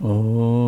哦。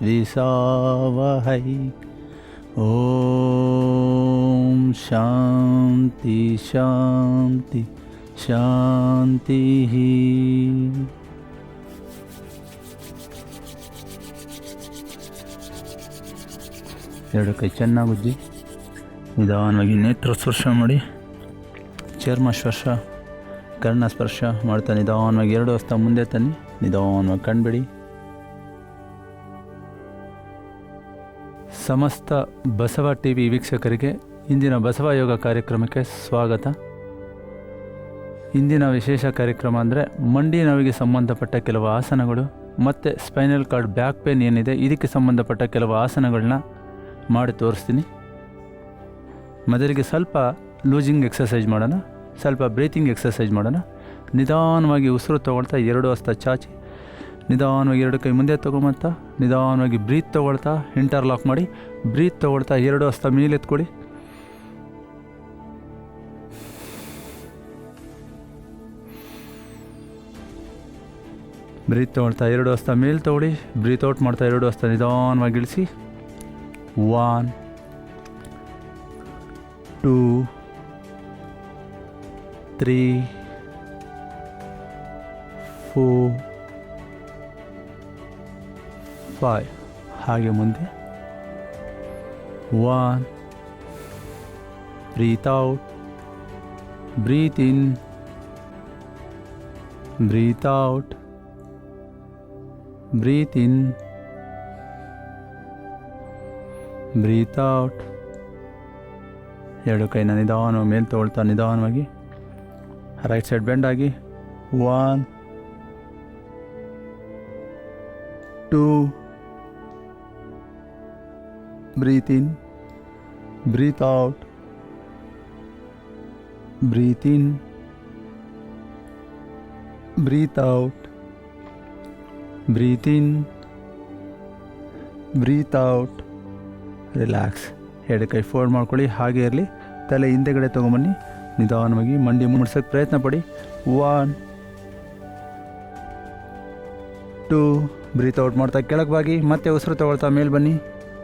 विस्विसावहै ॐ शान्ति शान्ति शान्तिः ಎರಡು ಕೈ ಚೆನ್ನಾಗಿ ಉಜ್ಜಿ ನಿಧಾನವಾಗಿ ನೇತ್ರ ಸ್ಪರ್ಶ ಮಾಡಿ ಚರ್ಮ ಸ್ಪರ್ಶ ಕರ್ಣ ಸ್ಪರ್ಶ ಮಾಡ್ತಾ ನಿಧಾನವಾಗಿ ಎರಡು ಹಸ್ತ ಮುಂದೆ ತನ್ನಿ ನಿಧಾನವಾಗಿ ಕಣ್ಬಿಡಿ ಸಮಸ್ತ ಬಸವ ಟಿ ವಿ ವೀಕ್ಷಕರಿಗೆ ಇಂದಿನ ಬಸವ ಯೋಗ ಕಾರ್ಯಕ್ರಮಕ್ಕೆ ಸ್ವಾಗತ. ಇಂದಿನ ವಿಶೇಷ ಕಾರ್ಯಕ್ರಮ ಅಂದರೆ ಮಂಡಿ ನೋವಿಗೆ ಸಂಬಂಧಪಟ್ಟ ಕೆಲವು ಆಸನಗಳು, ಮತ್ತು ಸ್ಪೈನಲ್ ಕಾರ್ಡ್ ಬ್ಯಾಕ್ ಪೇನ್ ಏನಿದೆ ಇದಕ್ಕೆ ಸಂಬಂಧಪಟ್ಟ ಕೆಲವು ಆಸನಗಳನ್ನ ಮಾಡಿ ತೋರಿಸ್ತೀನಿ. ಮೊದಲಿಗೆ ಸ್ವಲ್ಪ ಲೂಸಿಂಗ್ ಎಕ್ಸಸೈಸ್ ಮಾಡೋಣ, ಸ್ವಲ್ಪ ಬ್ರೀತಿಂಗ್ ಎಕ್ಸಸೈಸ್ ಮಾಡೋಣ. ನಿಧಾನವಾಗಿ ಉಸಿರು ತೊಗೊಳ್ತಾ ಎರಡು ಹಸ್ತ ಚಾಚಿ. ನಿಧಾನವಾಗಿ ಎರಡು ಕೈ ಮುಂದೆ ತೊಗೊಂಬಂತ ನಿಧಾನವಾಗಿ ಬ್ರೀತ್ ತೊಗೊಳ್ತಾ, ಇಂಟರ್ಲಾಕ್ ಮಾಡಿ, ಬ್ರೀತ್ ತೊಗೊಳ್ತಾ ಎರಡು ಹಸ್ತ ಮೇಲೆ ಎತ್ಕೊಳ್ಳಿ. ಬ್ರೀತ್ ತೊಗೊಳ್ತಾ ಎರಡು ಹಸ್ತ ಮೇಲೆ ತೊಗೊಳ್ಳಿ, ಬ್ರೀತ್ ಔಟ್ ಮಾಡ್ತಾ ಎರಡು ಹಸ್ತ ನಿಧಾನವಾಗಿ ಇಳಿಸಿ. One, two, three, four five ಹಾಗೆ ಮುಂದೆ. One breathe out breathe in breathe out breathe in breathe out ಎರಡು ಕೈನ ನಿಧಾನವಾಗಿ, ಮೇಲೆ ತೊಗೊಳ್ತಾ ನಿಧಾನವಾಗಿ. ರೈಟ್ ಸೈಡ್ ಬೆಂಡ್ ಆಗಿ. One two breathe in breathe out Breathe in breathe out Breathe in breathe out relax ಎರಡು ಕೈ ಫೋಲ್ಡ್ ಮಾಡ್ಕೊಳ್ಳಿ. ಹಾಗೆ ಇರಲಿ. ತಲೆ ಹಿಂದೆಗಡೆ ತೊಗೊಂಬನ್ನಿ. ನಿಧಾನವಾಗಿ ಮಂಡಿ ಮುಡ್ಸೋಕ್ಕೆ ಪ್ರಯತ್ನ ಪಡಿ. ಒನ್ ಟೂ ಬ್ರೀತ್ ಔಟ್ ಮಾಡ್ತಾ ಕೆಳಗೆ ಬಾಗಿ. ಮತ್ತೆ ಉಸಿರು ತಗೊಳ್ತಾ ಮೇಲೆ ಬನ್ನಿ.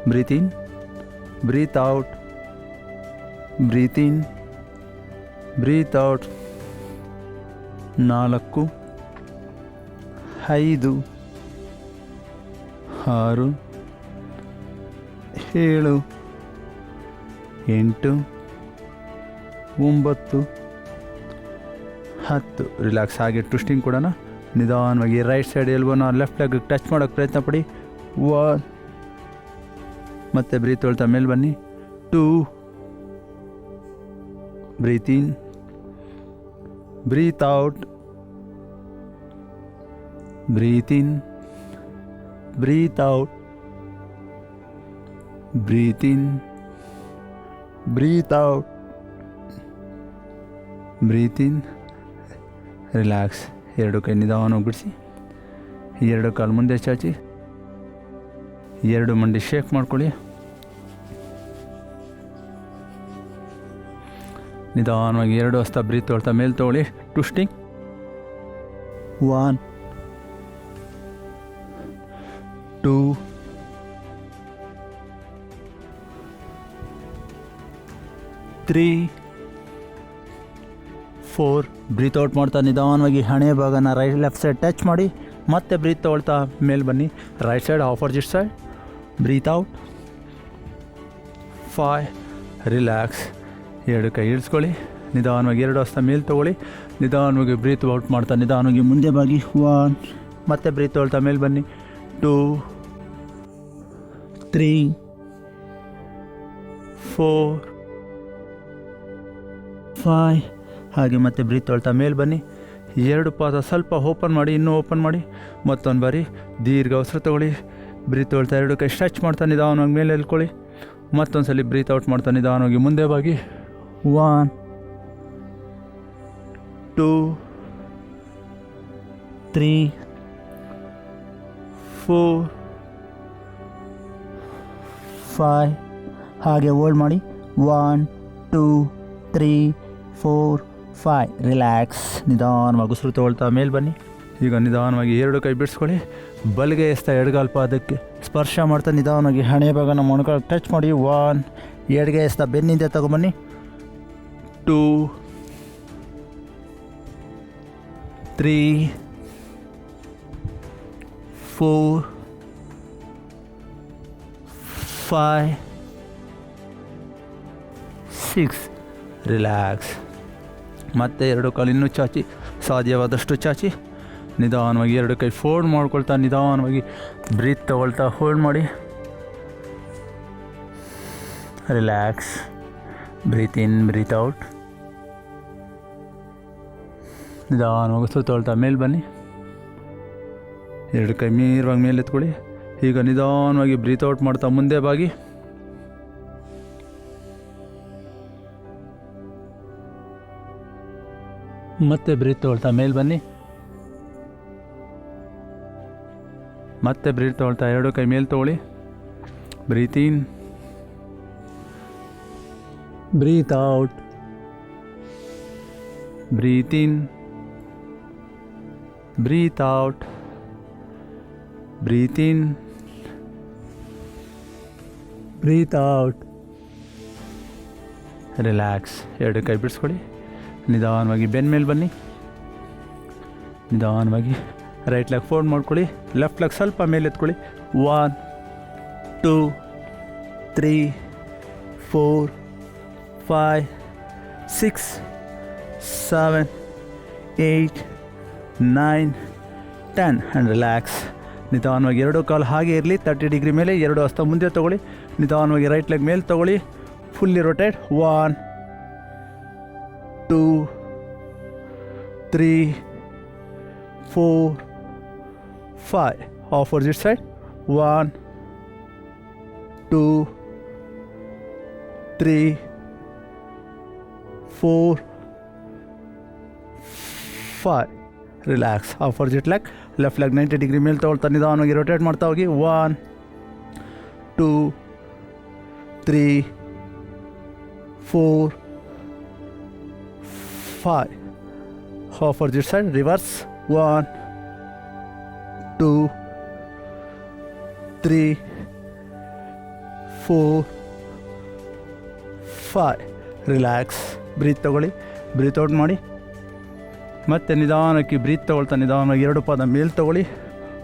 Breathe in breathe out breathe in breathe out ನಾಲ್ಕು. ಐದು. ಆರು. ಏಳು. ಎಂಟು. ಒಂಬತ್ತು. ಹತ್ತು. ರಿಲ್ಯಾಕ್ಸ್ ಆಗಿ ಟ್ವಿಸ್ಟಿಂಗ್ ಕೊಡೋಣ ನಿಧಾನವಾಗಿ ರೈಟ್ ಸೈಡ್ ಎಲ್ಬೋನ ಲೆಫ್ಟ್ ಲೆಗ್ ಟಚ್ ಮಾಡೋಕ್ಕೆ ಪ್ರಯತ್ನ ಪಡಿ. ಒನ್ ಮತ್ತೆ ಬ್ರೀತ್ ಹೇಳ್ತಾ ಮೇಲೆ ಬನ್ನಿ. Two. Breathe in breathe out. Breathe in. Breathe out. Breathe in. Breathe out. Breathe in. Relax. ಎರಡು ಕೈ ನಿಧಾನವನ್ನು ಬಿಡಿಸಿ ಎರಡು ಕಾಲು ಮುಂದೆ ಚಾಚಿ ಎರಡು ಮಂಡಿ ಶೇಕ್ ಮಾಡ್ಕೊಳ್ಳಿ. ನಿಧಾನವಾಗಿ ಎರಡು ಹಸ್ತ ಬ್ರೀತ್ ತೊಳ್ತಾ ಮೇಲೆ ತೊಗೊಳ್ಳಿ ಟುಸ್ಟಿಂಗ್ one two three four breath out ಮಾಡ್ತಾ ನಿಧಾನವಾಗಿ ಹಣೆ ಭಾಗನ ರೈಟ್ ಲೆಫ್ಟ್ ಸೈಡ್ ಟಚ್ ಮಾಡಿ ಮತ್ತೆ ಬ್ರೀತ್ ತೊಗೊಳ್ತಾ ಮೇಲೆ ಬನ್ನಿ. Right side opposite side. Breathe out. Five. Relax. ಎರಡು ಕೈ ಇಳಿಸ್ಕೊಳ್ಳಿ. ನಿಧಾನವಾಗಿ ಎರಡು ಹಸ್ತ ಮೇಲೆ ತೊಗೊಳ್ಳಿ. ನಿಧಾನವಾಗಿ ಬ್ರೀತ್ ಔಟ್ ಮಾಡ್ತಾ, ನಿಧಾನವಾಗಿ ಮುಂದೆ ಬಾಗಿ. ಒನ್ ಮತ್ತೆ ಬ್ರೀತ್ ಹೊಳ್ತಾ ಮೇಲೆ ಬನ್ನಿ. ಟೂ ತ್ರೀ ಫೋರ್ ಫೈ ಹಾಗೆ ಮತ್ತೆ ಬ್ರೀತ್ ಹೊಳ್ತಾ ಮೇಲೆ ಬನ್ನಿ. ಎರಡು ಪಾದ ಸ್ವಲ್ಪ ಓಪನ್ ಮಾಡಿ, ಇನ್ನೂ ಓಪನ್ ಮಾಡಿ. ಮತ್ತೊಂದು ಬಾರಿ ದೀರ್ಘ ಉಸಿರು ತಗೊಳ್ಳಿ. ಬ್ರೀತ್ ಹೊಳ್ತಾ ಎರಡು ಕೈ ಸ್ಟ್ರೆಚ್ ಮಾಡ್ತಾ, ನಿಧಾನವಾಗಿ ಮೇಲೆ ಎಲ್ಕೊಳ್ಳಿ ಮತ್ತೊಂದು ಸಲ ಬ್ರೀತ್ ಔಟ್ ಮಾಡ್ತಾ, ನಿಧಾನವಾಗಿ ಮುಂದೆ ಬಾಗಿ. One two three four five ಹಾಗೆ ಹೋಲ್ಡ್ ಮಾಡಿ. One two three four five relax ನಿಧಾನವಾಗಿ ಉಸಿರು ತೊಗೊಳ್ತಾ ಮೇಲೆ ಬನ್ನಿ. ಈಗ ನಿಧಾನವಾಗಿ ಎರಡು ಕೈ ಬಿಡಿಸ್ಕೊಳ್ಳಿ. ಬಲಗೈ ಎಸ್ತಾ ಎಡಗಾಲ್ ಪಾದಕ್ಕೆ ಸ್ಪರ್ಶ ಮಾಡ್ತಾ ನಿಧಾನವಾಗಿ ಹಣೆ ಭಾಗನ ಮೊಣಕಾಲು ಟಚ್ ಮಾಡಿ. ಒನ್ ಎಡಗೆ ಎಸ್ತಾ ಬೆನ್ನಿಂದ ತಗೊಬನ್ನಿ. Two, three, four five six. Relax. ಮತ್ತೆ ಎರಡು ಕಾಲು ಇನ್ನೂ ಚಾಚಿ. ಸಾಧ್ಯವಾದಷ್ಟು ಚಾಚಿ. ನಿಧಾನವಾಗಿ ಎರಡು ಕೈ ಫೋಲ್ಡ್ ಮಾಡ್ಕೊಳ್ತಾ, ನಿಧಾನವಾಗಿ ಬ್ರೀತ್ ತಗೊಳ್ತಾ ಹೋಲ್ಡ್ ಮಾಡಿ. Relax. Breathe in, breathe out. ನಿಧಾನವಾಗಿ ಸುತ್ತೊಳ್ತಾ ಮೇಲೆ ಬನ್ನಿ. ಎರಡು ಕೈ ಮೀರವಾಗಿ ಮೇಲೆ ಎತ್ಕೊಳ್ಳಿ. ಈಗ ನಿಧಾನವಾಗಿ ಬ್ರೀತ್ ಔಟ್ ಮಾಡ್ತಾ ಮುಂದೆ ಬಾಗಿ. ಮತ್ತೆ ಬ್ರೀತ್ ತೊಗೊಳ್ತಾ ಮೇಲೆ ಬನ್ನಿ. ಮತ್ತೆ ಬ್ರೀತ್ ತೊಗೊಳ್ತಾ ಎರಡು ಕೈ ಮೇಲೆ ತೊಗೊಳ್ಳಿ. Breathe in breathe out breathe breathe out breathe in breathe out relax ಎರಡು ಕೈ ಬಿಡಿಸ್ಕೊಳ್ಳಿ ನಿಧಾನವಾಗಿ ಬೆನ್ನ ಮೇಲೆ ಬನ್ನಿ. ನಿಧಾನವಾಗಿ ರೈಟ್ ಲೆಗ್ ಫೋಲ್ಡ್ ಮಾಡ್ಕೊಳ್ಳಿ. ಲೆಫ್ಟ್ ಲೆಗ್ ಸ್ವಲ್ಪ ಮೇಲೆ ಎತ್ಕೊಳ್ಳಿ. One two three four five six seven eight nine, ten and relax. ನಿಧಾನವಾಗಿ ಎರಡು ಕಾಲು ಹಾಗೆ ಇರಲಿ, ತರ್ಟಿ ಡಿಗ್ರಿ ಮೇಲೆ ಎರಡು ಹಸ್ತ ಮುಂದೆ ತೊಗೊಳ್ಳಿ. ನಿಧಾನವಾಗಿ ರೈಟ್ ಲೆಗ್ ಮೇಲೆ ತೊಗೊಳ್ಳಿ. Fully rotate one two three four five opposite side one two three four five relax opposite leg left leg ninety degree ಮೇಲೆ ತೊಗೊಳ್ತಾ ನಿಧಾನವಾಗಿ ರೊಟೇಟ್ ಮಾಡ್ತಾ ಹೋಗಿ. One two three four five opposite side reverse one two three four five relax breathe ತೊಗೊಳ್ಳಿ. Breathe out ಮಾಡಿ. ಮತ್ತೆ ನಿಧಾನಕ್ಕೆ breathe ತಗೊಳ್ತಾ ನಿಧಾನವಾಗಿ ಎರಡು ಪಾದ ಮೇಲೆ ತಗೊಳ್ಳಿ.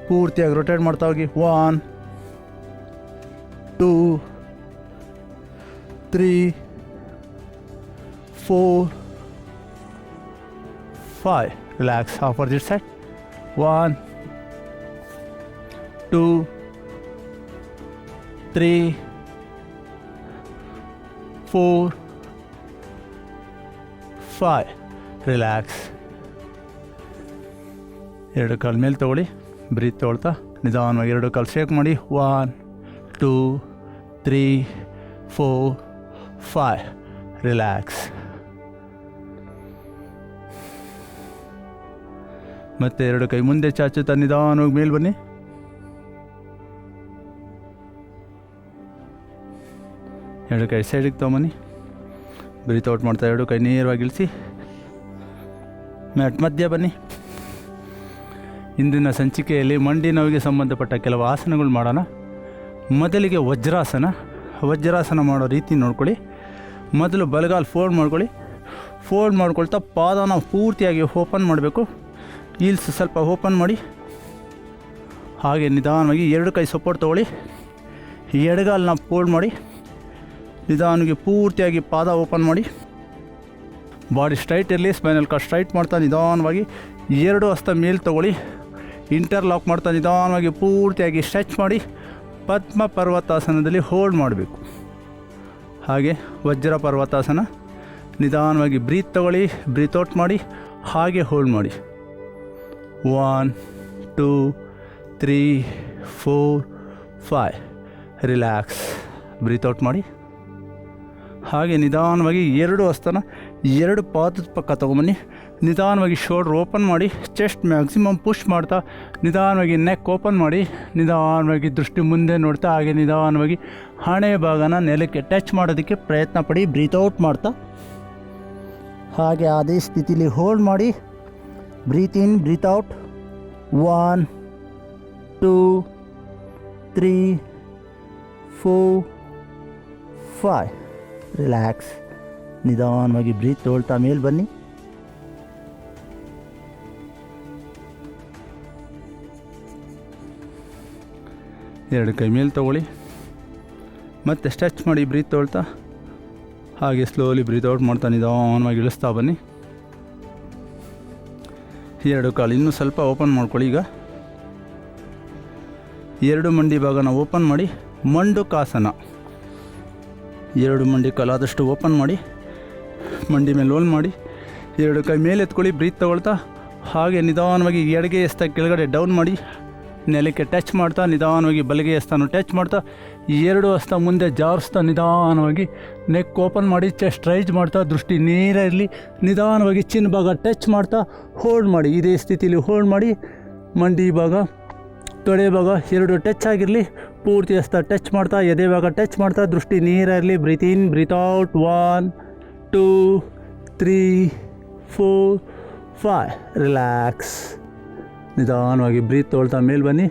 ಪೂರ್ತಿಯಾಗಿ ರೊಟೇಟ್ ಮಾಡ್ತಾ ಹೋಗಿ. One two three four five relax opposite side one two three four five relax ಎರಡು ಕಾಲು ಮೇಲೆ ತೊಗೊಳ್ಳಿ, ಬ್ರೀತ್ ತೊಗೊಳ್ತಾ, ನಿಧಾನವಾಗಿ ಎರಡು ಕಾಲು ಶೇಕ್ ಮಾಡಿ one two three four five relax ಮತ್ತೆ ಎರಡು ಕೈ ಮುಂದೆ ಚಾಚುತ್ತಾ ನಿಧಾನವಾಗಿ ಮೇಲೆ ಬನ್ನಿ. ಎರಡು ಕೈ ಸೈಡಿಗೆ ತೊಗೊಂಬನ್ನಿ. ಬ್ರೀತ್ ಔಟ್ ಮಾಡ್ತಾ ಎರಡು ಕೈ ನೇರವಾಗಿ ಇಳಿಸಿ. ಮ್ಯಾಟ್ ಮಧ್ಯ ಬನ್ನಿ. ಇಂದಿನ ಸಂಚಿಕೆಯಲ್ಲಿ ಮಂಡಿ ನೋವಿಗೆ ಸಂಬಂಧಪಟ್ಟ ಕೆಲವು ಆಸನಗಳು ಮಾಡೋಣ. ಮೊದಲಿಗೆ ವಜ್ರಾಸನ. ವಜ್ರಾಸನ ಮಾಡೋ ರೀತಿ ನೋಡ್ಕೊಳ್ಳಿ. ಮೊದಲು ಬಲಗಾಲು ಫೋಲ್ಡ್ ಮಾಡ್ಕೊಳ್ಳಿ. ಫೋಲ್ಡ್ ಮಾಡ್ಕೊಳ್ತಾ ಪಾದನ ಪೂರ್ತಿಯಾಗಿ ಓಪನ್ ಮಾಡಬೇಕು. ಹೀಲ್ಸ್ ಸ್ವಲ್ಪ ಓಪನ್ ಮಾಡಿ. ಹಾಗೆ ನಿಧಾನವಾಗಿ ಎರಡು ಕೈ ಸಪೋರ್ಟ್ ತೊಗೊಳ್ಳಿ. ಎಡಗಾಲನ್ನ ಫೋಲ್ಡ್ ಮಾಡಿ. ನಿಧಾನವಾಗಿ ಪೂರ್ತಿಯಾಗಿ ಪಾದ ಓಪನ್ ಮಾಡಿ. ಬಾಡಿ ಸ್ಟ್ರೈಟ್ ಇರಲಿ, ಸ್ಪೈನಲ್ ಕಾರ್ಡ್ ಸ್ಟ್ರೈಟ್ ಮಾಡ್ತಾ ನಿಧಾನವಾಗಿ ಎರಡು ಹಸ್ತ ಮೇಲೆ ತೊಗೊಳ್ಳಿ. ಇಂಟರ್ಲಾಕ್ ಮಾಡ್ತಾ ನಿಧಾನವಾಗಿ ಪೂರ್ತಿಯಾಗಿ ಸ್ಟ್ರೆಚ್ ಮಾಡಿ ಪದ್ಮ ಪರ್ವತಾಸನದಲ್ಲಿ ಹೋಲ್ಡ್ ಮಾಡಬೇಕು. ಹಾಗೆ ವಜ್ರ ಪರ್ವತಾಸನ ನಿಧಾನವಾಗಿ ಬ್ರೀತ್ ತಗೊಳ್ಳಿ, ಬ್ರೀತ್ ಔಟ್ ಮಾಡಿ, ಹಾಗೆ ಹೋಲ್ಡ್ ಮಾಡಿ. One, two, three, four five relax, breathe out ಮಾಡಿ. ಹಾಗೆ ನಿಧಾನವಾಗಿ ಎರಡು ಹಸ್ತನ ಎರಡು ಪಾದದ ಪಕ್ಕ ತೊಗೊಂಬನ್ನಿ. ನಿಧಾನವಾಗಿ ಶೋಲ್ಡ್ರ್ ಓಪನ್ ಮಾಡಿ, ಚೆಸ್ಟ್ ಮ್ಯಾಕ್ಸಿಮಮ್ ಪುಷ್ ಮಾಡ್ತಾ ನಿಧಾನವಾಗಿ ನೆಕ್ ಓಪನ್ ಮಾಡಿ, ನಿಧಾನವಾಗಿ ದೃಷ್ಟಿ ಮುಂದೆ ನೋಡ್ತಾ, ಹಾಗೆ ನಿಧಾನವಾಗಿ ಹಣೆ ಭಾಗನ ನೆಲಕ್ಕೆ ಟಚ್ ಮಾಡೋದಕ್ಕೆ ಪ್ರಯತ್ನ ಪಡಿ, ಬ್ರೀತ್ ಔಟ್ ಮಾಡ್ತಾ. ಹಾಗೆ ಅದೇ ಸ್ಥಿತಿಲಿ ಹೋಲ್ಡ್ ಮಾಡಿ, breathe in, breathe out. One, two, three, four five relax. ನಿಧಾನವಾಗಿ ಬ್ರೀತ್ ತೊಗೊಳ್ತಾ ಮೇಲೆ ಬನ್ನಿ. ಎರಡು ಕೈ ಮೇಲೆ ತೊಗೊಳ್ಳಿ. ಮತ್ತೆ ಸ್ಟ್ರೆಚ್ ಮಾಡಿ ಬ್ರೀತ್ ತೊಳ್ತಾ ಹಾಗೆ ಸ್ಲೋಲಿ ಬ್ರೀತ್ ಔಟ್ ಮಾಡ್ತಾ ನಿಧಾನವಾಗಿ ಇಳಿಸ್ತಾ ಬನ್ನಿ. ಎರಡು ಕಾಲು ಇನ್ನೂ ಸ್ವಲ್ಪ ಓಪನ್ ಮಾಡ್ಕೊಳ್ಳಿ ಈಗ. ಎರಡು ಮಂಡಿ ಭಾಗನ ಓಪನ್ ಮಾಡಿ ಮಂಡುಕಾಸನ ಎರಡು ಮಂಡಿ ಕಾಲಾದಷ್ಟು ಓಪನ್ ಮಾಡಿ, ಮಂಡಿ ಮೇಲೆ ಲೋಲ್ ಮಾಡಿ, ಎರಡು ಕೈ ಮೇಲೆ ಎತ್ಕೊಳ್ಳಿ ಬ್ರೀತ್ ತೊಗೊಳ್ತಾ, ಹಾಗೆ ನಿಧಾನವಾಗಿ ಎಡಗೆ ಎಸ್ತ ಕೆಳಗಡೆ ಡೌನ್ ಮಾಡಿ ನೆಲಕ್ಕೆ ಟಚ್ ಮಾಡ್ತಾ, ನಿಧಾನವಾಗಿ ಬಲಗೆ ಹಸ್ತನ ಟಚ್ ಮಾಡ್ತಾ, ಎರಡು ಹಸ್ತ ಮುಂದೆ ಜಾರಿಸ್ತಾ, ನಿಧಾನವಾಗಿ ನೆಕ್ ಓಪನ್ ಮಾಡಿ, ಚೆಸ್ಟ್ ರೈಜ್ ಮಾಡ್ತಾ, ದೃಷ್ಟಿ ನೇರ ಇರಲಿ, ನಿಧಾನವಾಗಿ ಚಿನ್ನ ಭಾಗ ಟಚ್ ಮಾಡ್ತಾ, ಹೋಲ್ಡ್ ಮಾಡಿ, ಇದೇ ಸ್ಥಿತಿಲಿ ಹೋಲ್ಡ್ ಮಾಡಿ, ಮಂಡಿ ಭಾಗ, ತೊಡೆ ಭಾಗ ಎರಡು ಟಚ್ ಆಗಿರಲಿ, ಪೂರ್ತಿ ಹಸ್ತ ಟಚ್ ಮಾಡ್ತಾ, ಎದೆ ಭಾಗ ಟಚ್ ಮಾಡ್ತಾ, ದೃಷ್ಟಿ ನೇರ ಇರಲಿ, breathe in, breathe out, one, two, three, four five relax. ನಿಧಾನವಾಗಿ ಬ್ರೀತ್ ತೊಗೊಳ್ತಾ ಮೇಲೆ ಬನ್ನಿ.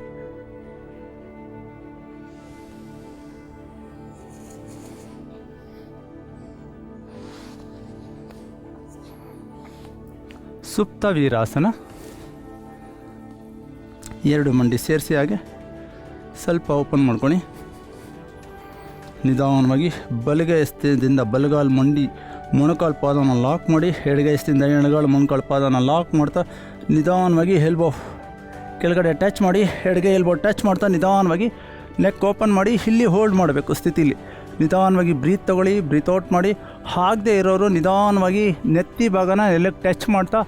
ಸುಪ್ತ ವೀರಾಸನ. ಎರಡು ಮಂಡಿ ಸೇರಿಸಿ ಹಾಗೆ ಸ್ವಲ್ಪ ಓಪನ್ ಮಾಡ್ಕೊಳ್ಳಿ ನಿಧಾನವಾಗಿ ಬಲಗೈ ಬಲಗಾಲು ಬಲಗಾಲ್ ಮಂಡಿ ಮೊಣಕಾಲು ಪಾದನ ಲಾಕ್ ಮಾಡಿ ಎಡಗೈ ಎಣಗಾಲು ಎಡಗಾಲು ಮೊಣಕಾಲು ಪಾದನ ಲಾಕ್ ಮಾಡ್ತಾ ನಿಧಾನವಾಗಿ ಎಲ್ಬೋ ಕೆಳಗಡೆ ಟಚ್ ಮಾಡಿ, ಎಡಗೆ ಎಲ್ಬೋ ಟಚ್ ಮಾಡ್ತಾ ನಿಧಾನವಾಗಿ ನೆಕ್ ಓಪನ್ ಮಾಡಿ, ಇಲ್ಲಿ ಹೋಲ್ಡ್ ಮಾಡಬೇಕು ಸ್ಥಿತಿಲಿ. ನಿಧಾನವಾಗಿ ಬ್ರೀತ್ ತೊಗೊಳ್ಳಿ ಬ್ರೀತ್ ಔಟ್ ಮಾಡಿ ಆಗದೆ ಇರೋರು ನಿಧಾನವಾಗಿ ನೆತ್ತಿ ಭಾಗನ ಎಲ್ಲ ಟಚ್ ಮಾಡ್ತಾ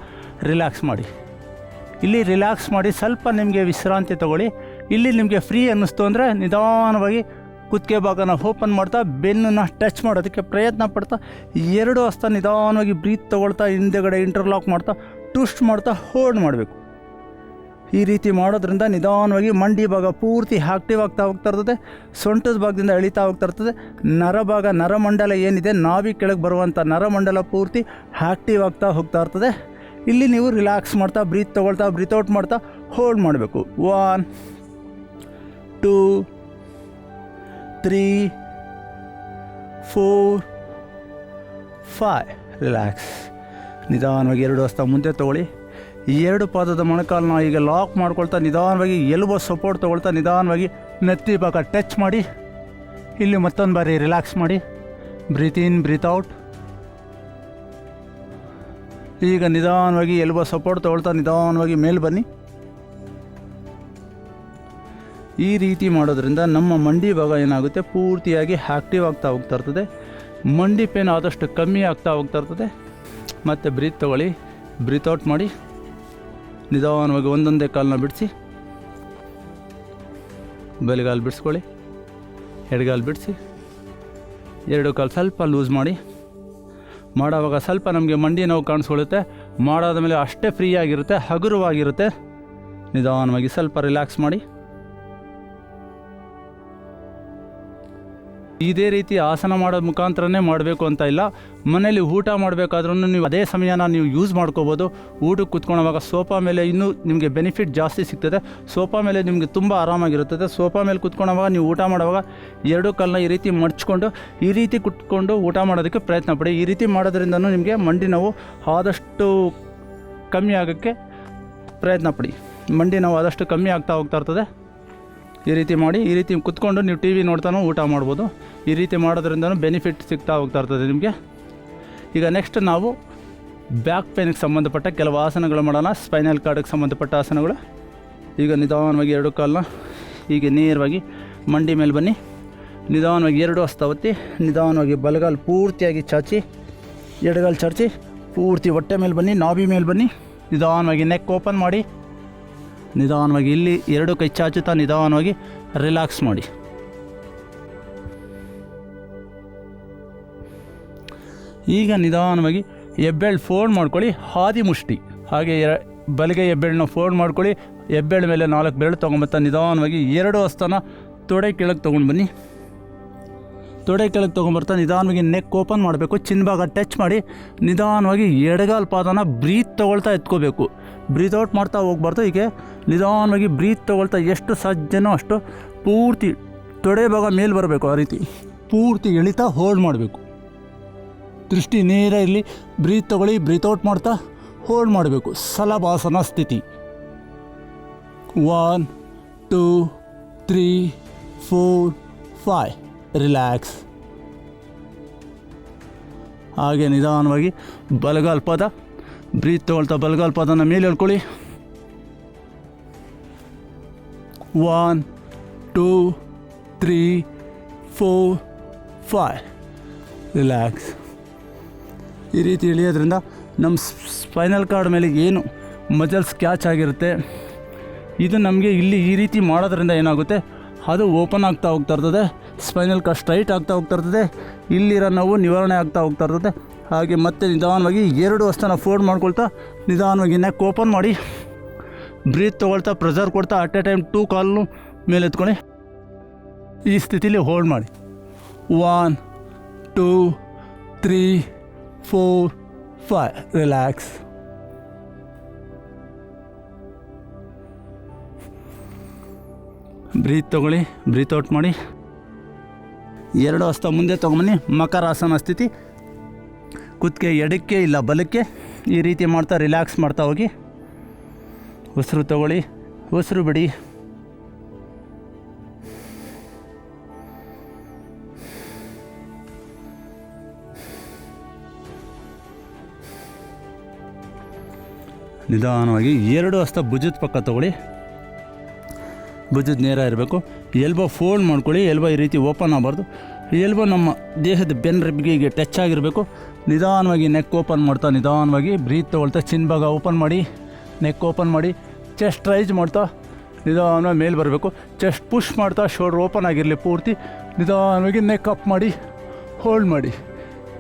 ರಿಲ್ಯಾಕ್ಸ್ ಮಾಡಿ. ಇಲ್ಲಿ ರಿಲ್ಯಾಕ್ಸ್ ಮಾಡಿ, ಸ್ವಲ್ಪ ನಿಮಗೆ ವಿಶ್ರಾಂತಿ ತಗೊಳ್ಳಿ. ಇಲ್ಲಿ ನಿಮಗೆ ಫ್ರೀ ಅನ್ನಿಸ್ತು ಅಂದರೆ ನಿಧಾನವಾಗಿ ಕುತ್ತಿಗೆ ಭಾಗನ ಓಪನ್ ಮಾಡ್ತಾ ಬೆನ್ನನ್ನು ಟಚ್ ಮಾಡೋದಕ್ಕೆ ಪ್ರಯತ್ನ ಪಡ್ತಾ, ಎರಡು ಹಸ್ತ ನಿಧಾನವಾಗಿ ಬ್ರೀತ್ ತೊಗೊಳ್ತಾ, ಹಿಂದೆಗಡೆ ಇಂಟರ್ಲಾಕ್ ಮಾಡ್ತಾ ಟ್ವಿಸ್ಟ್ ಮಾಡ್ತಾ ಹೋಲ್ಡ್ ಮಾಡಬೇಕು. ಈ ರೀತಿ ಮಾಡೋದ್ರಿಂದ ನಿಧಾನವಾಗಿ ಮಂಡಿ ಭಾಗ ಪೂರ್ತಿ ಆಕ್ಟಿವ್ ಆಗ್ತಾ ಹೋಗ್ತಾ ಇರ್ತದೆ, ಸೊಂಟದ ಭಾಗದಿಂದ ಎಳಿತಾ ಹೋಗ್ತಾ ಇರ್ತದೆ ನರಭಾಗ ನರಮಂಡಲ ಏನಿದೆ ನಾವಿ ಕೆಳಗೆ ಬರುವಂಥ ನರಮಂಡಲ ಪೂರ್ತಿ ಆಕ್ಟಿವ್ ಆಗ್ತಾ ಹೋಗ್ತಾ ಇರ್ತದೆ. ಇಲ್ಲಿ ನೀವು ರಿಲ್ಯಾಕ್ಸ್ ಮಾಡ್ತಾ, ಬ್ರೀತ್ ತೊಗೊಳ್ತಾ, ಬ್ರೀತ್ ಔಟ್ ಮಾಡ್ತಾ ಹೋಲ್ಡ್ ಮಾಡಬೇಕು. One, two, three, four five relax. ನಿಧಾನವಾಗಿ ಎರಡು ಹಸ್ತ ಮುಂದೆ ತೊಗೊಳ್ಳಿ. ಎರಡು ಪಾದದ ಮೊಣಕಾಲನ್ನ ಈಗ ಲಾಕ್ ಮಾಡ್ಕೊಳ್ತಾ ನಿಧಾನವಾಗಿ ಎಲ್ಬೋ ಸಪೋರ್ಟ್ ತೊಗೊಳ್ತಾ ನಿಧಾನವಾಗಿ ನೆತ್ತಿ ಭಾಗ ಟಚ್ ಮಾಡಿ. ಇಲ್ಲಿ ಮತ್ತೊಂದು ಬಾರಿ ರಿಲ್ಯಾಕ್ಸ್ ಮಾಡಿ. ಬ್ರೀತ್ ಇನ್ ಬ್ರೀತ್ ಔಟ್ ಈಗ ನಿಧಾನವಾಗಿ ಎಲ್ಬೋ ಸಪೋರ್ಟ್ ತೊಗೊಳ್ತಾ ನಿಧಾನವಾಗಿ ಮೇಲೆ ಬನ್ನಿ. ಈ ರೀತಿ ಮಾಡೋದ್ರಿಂದ ನಮ್ಮ ಮಂಡಿ ಭಾಗ ಏನಾಗುತ್ತೆ? ಪೂರ್ತಿಯಾಗಿ ಆ್ಯಕ್ಟಿವ್ ಆಗ್ತಾ ಹೋಗ್ತಾ ಇರ್ತದೆ. ಮಂಡಿ ಪೇನ್ ಆದಷ್ಟು ಕಮ್ಮಿ ಆಗ್ತಾ ಹೋಗ್ತಾ ಇರ್ತದೆ. ಮತ್ತು ಬ್ರೀತ್ ತೊಗೊಳ್ಳಿ. ಬ್ರೀತ್ ಔಟ್ ಮಾಡಿ. ನಿಧಾನವಾಗಿ ಒಂದೊಂದೇ ಕಾಲನ್ನ ಬಿಡಿಸಿ. ಬೆಲೆಗಾಲು ಬಿಡಿಸ್ಕೊಳ್ಳಿ. ಎಡಗಾಲು ಬಿಡಿಸಿ. ಎರಡು ಕಾಲು ಸ್ವಲ್ಪ ಲೂಸ್ ಮಾಡಿ. ಮಾಡೋವಾಗ ಸ್ವಲ್ಪ ನಮಗೆ ಮಂಡಿ ನೋವು ಕಾಣಿಸ್ಕೊಳ್ಳುತ್ತೆ. ಮಾಡಾದ ಮೇಲೆ ಅಷ್ಟೇ ಫ್ರೀ ಆಗಿರುತ್ತೆ, ಹಗುರವಾಗಿರುತ್ತೆ. ನಿಧಾನವಾಗಿ ಸ್ವಲ್ಪ ರಿಲ್ಯಾಕ್ಸ್ ಮಾಡಿ. ಇದೇ ರೀತಿ ಆಸನ ಮಾಡೋ ಮುಖಾಂತರನೇ ಮಾಡಬೇಕು ಅಂತ ಇಲ್ಲ. ಮನೇಲಿ ಊಟ ಮಾಡಬೇಕಾದ್ರೂ ನೀವು ಅದೇ ಸಮಯನ ನೀವು ಯೂಸ್ ಮಾಡ್ಕೋಬೋದು. ಊಟಕ್ಕೆ ಕುತ್ಕೊಳ್ಳೋವಾಗ ಸೋಫಾ ಮೇಲೆ ಇನ್ನೂ ನಿಮಗೆ ಬೆನಿಫಿಟ್ ಜಾಸ್ತಿ ಸಿಗ್ತದೆ. ಸೋಫಾ ಮೇಲೆ ನಿಮಗೆ ತುಂಬ ಆರಾಮಾಗಿರುತ್ತದೆ. ಸೋಫಾ ಮೇಲೆ ಕುತ್ಕೊಳ್ಳೋವಾಗ ನೀವು ಊಟ ಮಾಡುವಾಗ ಎರಡು ಕಾಲನ್ನ ಈ ರೀತಿ ಮಡ್ಚ್ಕೊಂಡು, ಈ ರೀತಿ ಕುತ್ಕೊಂಡು ಊಟ ಮಾಡೋದಕ್ಕೆ ಪ್ರಯತ್ನ ಪಡಿ. ಈ ರೀತಿ ಮಾಡೋದ್ರಿಂದನೂ ನಿಮಗೆ ಮಂಡಿ ನೋವು ಆದಷ್ಟು ಕಮ್ಮಿ ಆಗೋಕ್ಕೆ ಪ್ರಯತ್ನ ಪಡಿ. ಮಂಡಿ ನೋವು ಆದಷ್ಟು ಕಮ್ಮಿ ಆಗ್ತಾ ಹೋಗ್ತಾ ಇರ್ತದೆ. ಈ ರೀತಿ ಮಾಡಿ, ಈ ರೀತಿ ಕುತ್ಕೊಂಡು ನೀವು ಟಿ ವಿ ನೋಡ್ತಾನೂ ಊಟ ಮಾಡ್ಬೋದು. ಈ ರೀತಿ ಮಾಡೋದ್ರಿಂದ ಬೆನಿಫಿಟ್ ಸಿಗ್ತಾ ಹೋಗ್ತಾ ಇರ್ತದೆ ನಿಮಗೆ. ಈಗ ನೆಕ್ಸ್ಟ್ ನಾವು ಬ್ಯಾಕ್ ಪೇನಿಗೆ ಸಂಬಂಧಪಟ್ಟ ಕೆಲವು ಆಸನಗಳು ಮಾಡೋಣ. ಸ್ಪೈನಲ್ ಕಾರ್ಡಿಗೆ ಸಂಬಂಧಪಟ್ಟ ಆಸನಗಳು. ಈಗ ನಿಧಾನವಾಗಿ ಎರಡು ಕಾಲನ್ನ ಹೀಗೆ ನೇರವಾಗಿ ಮಂಡಿ ಮೇಲೆ ಬನ್ನಿ. ನಿಧಾನವಾಗಿ ಎರಡು ಹಸ್ತ ಒತ್ತಿ ನಿಧಾನವಾಗಿ ಬಲಗಾಲು ಪೂರ್ತಿಯಾಗಿ ಚಾಚಿ, ಎಡಗಾಲು ಚಾಚಿ, ಪೂರ್ತಿ ಹೊಟ್ಟೆ ಮೇಲೆ ಬನ್ನಿ, ನಾಭಿ ಮೇಲೆ ಬನ್ನಿ. ನಿಧಾನವಾಗಿ ನೆಕ್ ಓಪನ್ ಮಾಡಿ. ನಿಧಾನವಾಗಿ ಇಲ್ಲಿ ಎರಡು ಕೈ ಚಾಚುತ್ತಾ ನಿಧಾನವಾಗಿ ರಿಲ್ಯಾಕ್ಸ್ ಮಾಡಿ. ಈಗ ನಿಧಾನವಾಗಿ ಹೆಬ್ಬೆಳ್ಳು ಫೋಲ್ಡ್ ಮಾಡ್ಕೊಳ್ಳಿ, ಹಾದಿ ಮುಷ್ಟಿ. ಹಾಗೆ ಎರ, ಬಲಗೈ ಹೆಬ್ಬೆಳ್ಳನ್ನ ಫೋಲ್ಡ್ ಮಾಡ್ಕೊಳ್ಳಿ ಹೆಬ್ಬೆಳ್ಳ ಮೇಲೆ ನಾಲ್ಕು ಬೆರಳು ತೊಗೊಂಬತ್ತ ನಿಧಾನವಾಗಿ ಎರಡು ಹಸ್ತನ ತೊಡೆ ಕೆಳಗೆ ತೊಗೊಂಡು ಬನ್ನಿ. ತೊಡೆ ಕೆಳಗೆ ತೊಗೊಂಬರ್ತಾ ನಿಧಾನವಾಗಿ ನೆಕ್ ಓಪನ್ ಮಾಡಬೇಕು ಚಿನ್ಭಾಗ ಟಚ್ ಮಾಡಿ ನಿಧಾನವಾಗಿ ಎಡಗಾಲ್ ಪಾದನ ಬ್ರೀತ್ ತೊಗೊಳ್ತಾ ಎತ್ಕೋಬೇಕು. ಬ್ರೀತ್ ಔಟ್ ಮಾಡ್ತಾ ಹೋಗ್ಬಾರ್ದು. ಹೀಗೆ ನಿಧಾನವಾಗಿ ಬ್ರೀತ್ ತೊಗೊಳ್ತಾ ಎಷ್ಟು ಸಾಧ್ಯನೋ ಅಷ್ಟು ಪೂರ್ತಿ ತೊಡೆ ಭಾಗ ಮೇಲೆ ಬರಬೇಕು ಆ ರೀತಿ. ಪೂರ್ತಿ ಎಳಿತಾ ಹೋಲ್ಡ್ ಮಾಡಬೇಕು. ದೃಷ್ಟಿ ನೇರ ಇರಲಿ ಬ್ರೀತ್ ತೊಗೊಳ್ಳಿ ಬ್ರೀತ್ ಔಟ್ ಮಾಡ್ತಾ ಹೋಲ್ಡ್ ಮಾಡಬೇಕು. ಸಲಭಾಸನ ಸ್ಥಿತಿ. One two three four five relax ಹಾಗೆ ನಿಧಾನವಾಗಿ ಬಲಗಾಲ್ ಪದ ಬ್ರೀತ್ ತಗೊಳ್ತಾ ಬಲಗಾಲ್ ಪದನ ಮೇಲೆ ಹೇಳ್ಕೊಳ್ಳಿ. One two three four five relax ಈ ರೀತಿ ಇಳಿಯೋದ್ರಿಂದ ನಮ್ಮ ಸ್ಪೈನಲ್ ಕಾರ್ಡ್ ಮೇಲೆ ಏನು ಮಜಲ್ಸ್ ಕ್ಯಾಚ್ ಆಗಿರುತ್ತೆ, ಇದು ನಮಗೆ ಇಲ್ಲಿ ಈ ರೀತಿ ಮಾಡೋದ್ರಿಂದ ಏನಾಗುತ್ತೆ, ಅದು ಓಪನ್ ಆಗ್ತಾ ಹೋಗ್ತಾ ಇರ್ತದೆ ಸ್ಪೈನಲ್ ಕಾರ್ಡ್ ಸ್ಟ್ರೈಟ್ ಆಗ್ತಾ ಹೋಗ್ತಾ ಇರ್ತದೆ, ಇಲ್ಲಿರೋ ನೋವು ನಿವಾರಣೆ ಆಗ್ತಾ ಹೋಗ್ತಾ ಇರ್ತದೆ ಹಾಗೆ ಮತ್ತೆ ನಿಧಾನವಾಗಿ ಎರಡು ಹಸ್ತನ ಫೋಲ್ಡ್ ಮಾಡ್ಕೊಳ್ತಾ ನಿಧಾನವಾಗಿ ನೆಕ್ ಓಪನ್ ಮಾಡಿ ಬ್ರೀತ್ ತೊಗೊಳ್ತಾ ಪ್ರೆಷರ್ ಕೊಡ್ತಾ ಅಟ್ ಎ ಟೈಮ್ ಟೂ ಕಾಲ್ನು ಮೇಲೆ ಎತ್ಕೊಳ್ಳಿ. ಈ ಸ್ಥಿತಿಲಿ ಹೋಲ್ಡ್ ಮಾಡಿ. One two three four five relax breathe ತಗೊಳ್ಳಿ ಬ್ರೀತ್ ಔಟ್ ಮಾಡಿ. ಎರಡು ಹಸ್ತ ಮುಂದೆ ತೊಗೊಂಬನ್ನಿ ಮಕರಾಸನ ಸ್ಥಿತಿ. ಕುತ್ತಿಗೆ ಎಡಕ್ಕೆ ಇಲ್ಲ ಬಲಕ್ಕೆ ಈ ರೀತಿ ಮಾಡ್ತಾ ರಿಲ್ಯಾಕ್ಸ್ ಮಾಡ್ತಾ ಹೋಗಿ. ಉಸಿರು ತಗೊಳ್ಳಿ, ಉಸಿರು ಬಿಡಿ. ನಿಧಾನವಾಗಿ ಎರಡು ಹಸ್ತ ಭುಜದ ಪಕ್ಕ ತಗೊಳ್ಳಿ. ಭುಜದ ನೇರ ಇರಬೇಕು. ಎಲ್ಬೋ ಫೋಲ್ಡ್ ಮಾಡ್ಕೊಳ್ಳಿ. ಎಲ್ಬೋ ಈ ರೀತಿ ಓಪನ್ ಆಗಬಾರ್ದು. ಎಲ್ಬೋ ನಮ್ಮ ದೇಹದ ಬೆನ್ ರೆಬ್ಬಿಗೆ ಟಚ್ ಆಗಿರಬೇಕು. ನಿಧಾನವಾಗಿ ನೆಕ್ ಓಪನ್ ಮಾಡ್ತಾ ನಿಧಾನವಾಗಿ ಬ್ರೀತ್ ತೊಗೊಳ್ತಾ ಚಿನ್ ಭಾಗ ಓಪನ್ ಮಾಡಿ ನೆಕ್ ಓಪನ್ ಮಾಡಿ ಚೆಸ್ಟ್ ರೈಜ್ ಮಾಡ್ತಾ ನಿಧಾನವಾಗಿ ಮೇಲೆ ಬರಬೇಕು. ಚೆಸ್ಟ್ ಪುಷ್ ಮಾಡ್ತಾ ಶೋಲ್ಡ್ರ್ ಓಪನ್ ಆಗಿರಲಿ ಪೂರ್ತಿ, ನಿಧಾನವಾಗಿ ನೆಕ್ ಅಪ್ ಮಾಡಿ ಹೋಲ್ಡ್ ಮಾಡಿ.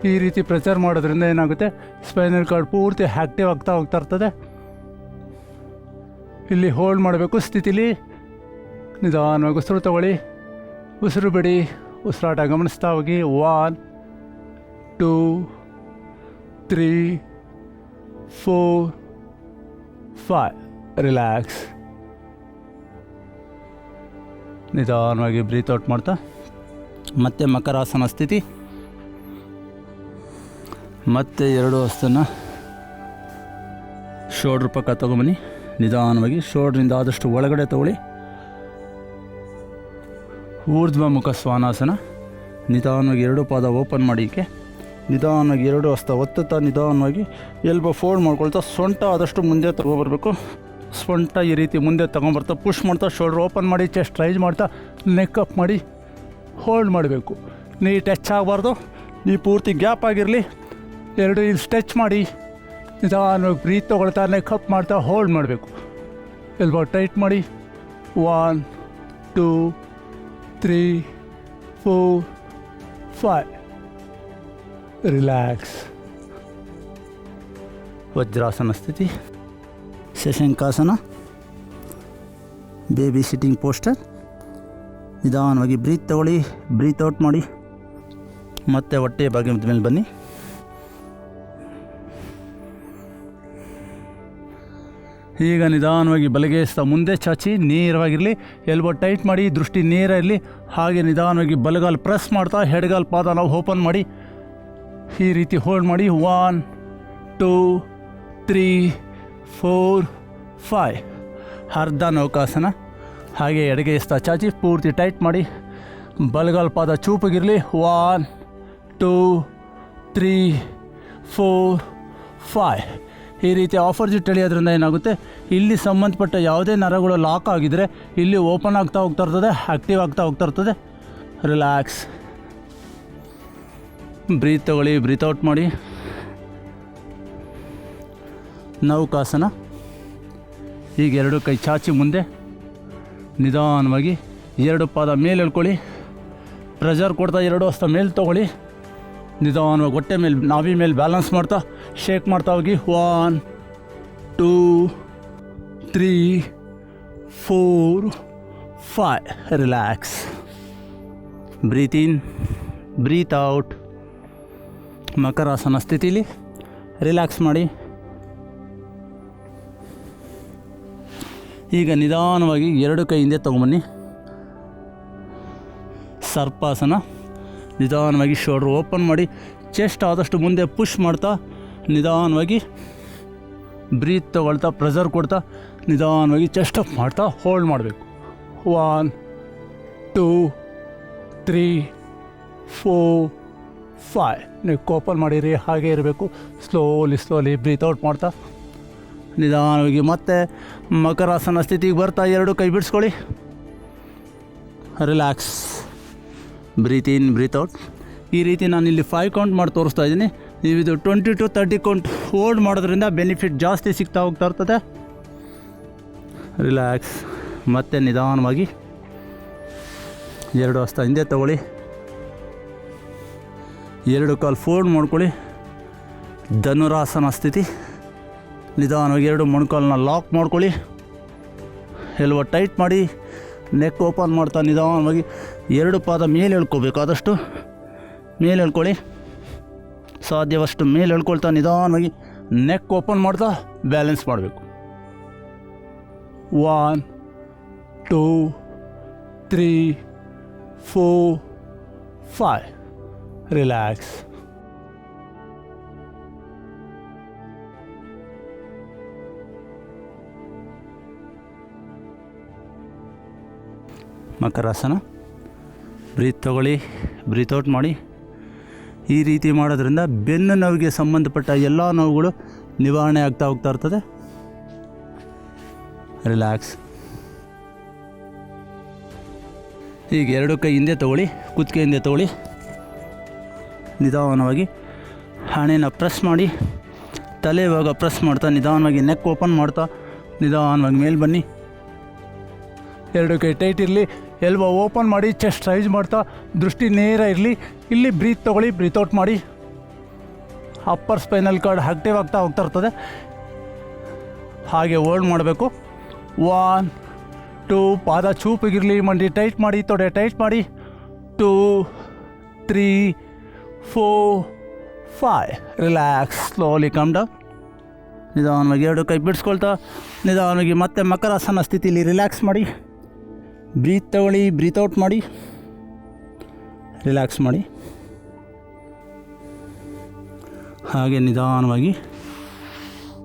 ಈ ರೀತಿ ಪ್ರೆಚರ್ ಮಾಡೋದ್ರಿಂದ ಏನಾಗುತ್ತೆ? ಸ್ಪೈನಲ್ ಕಾರ್ಡ್ ಪೂರ್ತಿ ಆ್ಯಕ್ಟಿವ್ ಆಗ್ತಾ ಹೋಗ್ತಾ ಇರ್ತದೆ. ಇಲ್ಲಿ ಹೋಲ್ಡ್ ಮಾಡಬೇಕು ಸ್ಥಿತಿಲಿ. ನಿಧಾನವಾಗಿ ಉಸಿರು ತಗೊಳ್ಳಿ. ಉಸಿರು ಬಿಡಿ. ಉಸಿರಾಟ ಗಮನಿಸ್ತಾ ಹೋಗಿ. One two three four five relax ನಿಧಾನವಾಗಿ ಬ್ರೀತ್ ಔಟ್ ಮಾಡ್ತಾ. ಮತ್ತೆ ಮಕರಾಸನ ಸ್ಥಿತಿ. ಮತ್ತೆ ಎರಡು ಹಸ್ತನ. ಶೋಲ್ಡ್ರ್ ಪಕ್ಕ ತೊಗೊಂಬನ್ನಿ ನಿಧಾನವಾಗಿ ಶೋಲ್ಡ್ರಿಂದ ಆದಷ್ಟು ಒಳಗಡೆ ತಗೊಳ್ಳಿ. ಊರ್ಧ್ವಮುಖ ಸ್ವಾನಾಸನ ನಿಧಾನವಾಗಿ ಎರಡು ಪಾದ ಓಪನ್ ಮಾಡಿಕೆ ನಿಧಾನವಾಗಿ ಎರಡು ಹಸ್ತ ಒತ್ತುತ್ತಾ ನಿಧಾನವಾಗಿ ಎಲ್ಬೋ ಫೋಲ್ಡ್ ಮಾಡ್ಕೊಳ್ತಾ ಸೊಂಟ ಆದಷ್ಟು ಮುಂದೆ ತೊಗೊಬರ್ಬೇಕು. ಸೊಂಟ ಈ ರೀತಿ ಮುಂದೆ ತೊಗೊಂಬರ್ತಾ ಪುಷ್ ಮಾಡ್ತಾ ಶೋಲ್ಡ್ರ್ ಓಪನ್ ಮಾಡಿ ಚೆಸ್ಟ್ ರೈಸ್ ಮಾಡ್ತಾ ನೆಕ್ ಅಪ್ ಮಾಡಿ ಹೋಲ್ಡ್ ಮಾಡಬೇಕು. ನೀ ಟಚ್ ಆಗಬಾರ್ದು. ನೀ ಪೂರ್ತಿ ಗ್ಯಾಪ್ ಆಗಿರಲಿ. ಎರಡು ಇಲ್ಲಿ ಸ್ಟೆಚ್ ಮಾಡಿ, ನಿಧಾನವಾಗಿ ಬ್ರೀತ್ ತೊಗೊಳ್ತಾ ನೆಕ್ ಅಪ್ ಮಾಡ್ತಾ ಹೋಲ್ಡ್ ಮಾಡಬೇಕು. ಎಲ್ಬೋ ಟೈಟ್ ಮಾಡಿ. One two three four five relax vajrasana ಸ್ಥಿತಿ. ಶಶಂಕಾಸನ. Baby sitting posture. ನಿಧಾನವಾಗಿ ಬ್ರೀತ್ ತಗೊಳ್ಳಿ. ಬ್ರೀತ್ ಔಟ್ ಮಾಡಿ. ಮತ್ತೆ ಹೊಟ್ಟೆ ಭಾಗದ ಮೇಲೆ ಬನ್ನಿ. ಈಗ ನಿಧಾನವಾಗಿ ಬಲಗೆ ಸ ಮುಂದೆ ಚಾಚಿ, ನೇರವಾಗಿರಲಿ. ಎಲ್ಬೋ ಟೈಟ್ ಮಾಡಿ, ದೃಷ್ಟಿ ನೇರ ಇರಲಿ. ಹಾಗೆ ನಿಧಾನವಾಗಿ ಬಲಗಾಲು ಪ್ರೆಸ್ ಮಾಡ್ತಾ, ಹೆಡ್ಗಾಲು ಪಾದ ನಾವು ಓಪನ್ ಮಾಡಿ. ಈ ರೀತಿ ಹೋಲ್ಡ್ ಮಾಡಿ one two three four five ಅರ್ಧ ನೌಕಾಸನ ಹಾಗೆ ಎಡಗೆ ಇಸ್ತಾ ಚಾಚಿ, ಪೂರ್ತಿ ಟೈಟ್ ಮಾಡಿ. ಬಲಗಾಲ್ ಪಾದ ಚೂಪಗಿರಲಿ one two three four five ಈ ರೀತಿ ಆಫರ್ಜಿಟ್ ಎಳೆಯೋದ್ರಿಂದ ಏನಾಗುತ್ತೆ? ಇಲ್ಲಿ ಸಂಬಂಧಪಟ್ಟ ಯಾವುದೇ ನರಗಳು ಲಾಕ್ ಆಗಿದ್ದರೆ ಇಲ್ಲಿ ಓಪನ್ ಆಗ್ತಾ ಹೋಗ್ತಾ ಇರ್ತದೆ ಆ್ಯಕ್ಟಿವ್ ಆಗ್ತಾ ಹೋಗ್ತಾ ಇರ್ತದೆ. ರಿಲ್ಯಾಕ್ಸ್ ಬ್ರೀತ್ ತಗೊಳ್ಳಿ, ಬ್ರೀತ್ ಔಟ್ ಮಾಡಿ. ನೌಕಾಸನ ಈಗ ಎರಡು ಕೈ ಚಾಚಿ ಮುಂದೆ. ನಿಧಾನವಾಗಿ ಎರಡು ಪಾದ ಮೇಲೆ ಎಳ್ಕೊಳ್ಳಿ. ಪ್ರೆಷರ್ ಕೊಡ್ತಾ ಎರಡು ಹಸ್ತ ಮೇಲೆ ತೊಗೊಳ್ಳಿ. ನಿಧಾನವಾಗಿ ಹೊಟ್ಟೆ ಮೇಲೆ ನಾವಿ ಮೇಲೆ ಬ್ಯಾಲೆನ್ಸ್ ಮಾಡ್ತಾ ಶೇಕ್ ಮಾಡ್ತಾ ಹೋಗಿ. One two three four five relax breathe in breathe out ಮಕರಾಸನ ಸ್ಥಿತಿಲಿ ರಿಲ್ಯಾಕ್ಸ್ ಮಾಡಿ. ಈಗ ನಿಧಾನವಾಗಿ ಎರಡು ಕೈ ಹಿಂದೆ ತೊಗೊಂಬನ್ನಿ. ಸರ್ಪಾಸನ ನಿಧಾನವಾಗಿ ಶೋಲ್ಡ್ರ್ ಓಪನ್ ಮಾಡಿ. ಚೆಸ್ಟ್ ಆದಷ್ಟು ಮುಂದೆ ಪುಷ್ ಮಾಡ್ತಾ, ನಿಧಾನವಾಗಿ ಬ್ರೀತ್ ತೊಗೊಳ್ತಾ ಪ್ರೆಷರ್ ಕೊಡ್ತಾ, ನಿಧಾನವಾಗಿ ಚೆಸ್ಟ್ ಅಪ್ ಮಾಡ್ತಾ ಹೋಲ್ಡ್ ಮಾಡಬೇಕು. One two three four five. ನೀವು ಕೋಪನ್ ಮಾಡಿರಿ, ಹಾಗೆ ಇರಬೇಕು. ಸ್ಲೋಲಿ ಸ್ಲೋಲಿ ಬ್ರೀತ್ ಔಟ್ ಮಾಡ್ತಾ. ನಿಧಾನವಾಗಿ ಮತ್ತೆ ಮಕರಾಸನ ಸ್ಥಿತಿಗೆ ಬರ್ತಾ. ಎರಡು ಕೈ ಬಿಡಿಸ್ಕೊಳ್ಳಿ. Relax breathe in breathe out ಈ ರೀತಿ ನಾನು ಇಲ್ಲಿ ಫೈವ್ ಕೌಂಟ್ ಮಾಡಿ ತೋರಿಸ್ತಾ ಇದ್ದೀನಿ. ನೀವು ಇದು twenty to thirty count hold ಮಾಡೋದ್ರಿಂದ ಬೆನಿಫಿಟ್ ಜಾಸ್ತಿ ಸಿಗ್ತಾ ಹೋಗ್ತಾ ಇರ್ತದೆ. ರಿಲ್ಯಾಕ್ಸ್ ಮತ್ತೆ ನಿಧಾನವಾಗಿ ಎರಡು ಹಸ್ತ ಹಿಂದೆ ತಗೊಳ್ಳಿ. ಎರಡು ಕಾಲು ಫೋಲ್ಡ್ ಮಾಡ್ಕೊಳ್ಳಿ. ಧನುರಾಸನ ಸ್ಥಿತಿ. ನಿಧಾನವಾಗಿ ಎರಡು ಮೊಣಕಾಲನ್ನ ಲಾಕ್ ಮಾಡ್ಕೊಳ್ಳಿ. ಎಲ್ವ ಟೈಟ್ ಮಾಡಿ. ನೆಕ್ ಓಪನ್ ಮಾಡ್ತಾ ನಿಧಾನವಾಗಿ ಎರಡು ಪಾದ ಮೇಲೆ ಎಳ್ಕೋಬೇಕು ಆದಷ್ಟು. ಮೇಲೆ ಹೇಳ್ಕೊಳ್ಳಿ ಸಾಧ್ಯವಷ್ಟು ಮೇಲೆ ಹೇಳ್ಕೊಳ್ತಾ ನಿಧಾನವಾಗಿ ನೆಕ್ ಓಪನ್ ಮಾಡ್ತಾ ಬ್ಯಾಲೆನ್ಸ್ ಮಾಡಬೇಕು. One, two, three, four five relax ಮಕರಾಸನ, breathe ತಗೊಳ್ಳಿ, ಬ್ರೀತ್ ಔಟ್ ಮಾಡಿ. ಈ ರೀತಿ ಮಾಡೋದ್ರಿಂದ ಬೆನ್ನು ನೋವಿಗೆ ಸಂಬಂಧಪಟ್ಟ ಎಲ್ಲ ನೋವುಗಳು ನಿವಾರಣೆ ಆಗ್ತಾ ಹೋಗ್ತಾ ಇರ್ತದೆ. ರಿಲ್ಯಾಕ್ಸ್ ಈಗ ಎರಡು ಕೈ ಹಿಂದೆ ತಗೊಳ್ಳಿ, ಕುತ್ತಿಗೆ ಹಿಂದೆ ತಗೊಳ್ಳಿ. ನಿಧಾನವಾಗಿ ಹಣೆಯನ್ನು ಪ್ರೆಸ್ ಮಾಡಿ, ತಲೆ ಇವಾಗ ಪ್ರೆಸ್ ಮಾಡ್ತಾ, ನಿಧಾನವಾಗಿ ನೆಕ್ ಓಪನ್ ಮಾಡ್ತಾ, ನಿಧಾನವಾಗಿ ಮೇಲೆ ಬನ್ನಿ. ಎರಡು ಕೈ ಟೈಟ್ ಇರಲಿ ಎಲ್ಬೋ ಓಪನ್ ಮಾಡಿ ಚೆಸ್ಟ್ ರೈಸ್ ಮಾಡ್ತಾ, ದೃಷ್ಟಿ ನೇರ ಇರಲಿ, ಇಲ್ಲಿ ಬ್ರೀತ್ ತೊಗೊಳ್ಳಿ ಬ್ರೀತ್ ಔಟ್ ಮಾಡಿ. ಅಪ್ಪರ್ ಸ್ಪೈನಲ್ ಕಾರ್ಡ್ ಆಕ್ಟಿವ್ ಆಗ್ತಾ ಹೋಗ್ತಾ ಇರ್ತದೆ. ಹಾಗೆ ಹೋಲ್ಡ್ ಮಾಡಬೇಕು. ಒನ್ ಟೂ ಪಾದ ಚೂಪಿಗಿರಲಿ, ಮಂಡಿ ಟೈಟ್ ಮಾಡಿ, ತೊಡೆ ಟೈಟ್ ಮಾಡಿ. Two three four five relax slowly come down ನಿಧಾನವಾಗಿ ಎರಡು ಕೈ ಬಿಡಿಸ್ಕೊಳ್ತಾ, ನಿಧಾನವಾಗಿ ಮತ್ತೆ ಮಕರಾಸನ ಸ್ಥಿತಿಲಿ ರಿಲ್ಯಾಕ್ಸ್ ಮಾಡಿ. ಬ್ರೀತ್ ತಗೊಳ್ಳಿ ಬ್ರೀತ್ ಔಟ್ ಮಾಡಿ. ರಿಲ್ಯಾಕ್ಸ್ ಮಾಡಿ. ಹಾಗೆ ನಿಧಾನವಾಗಿ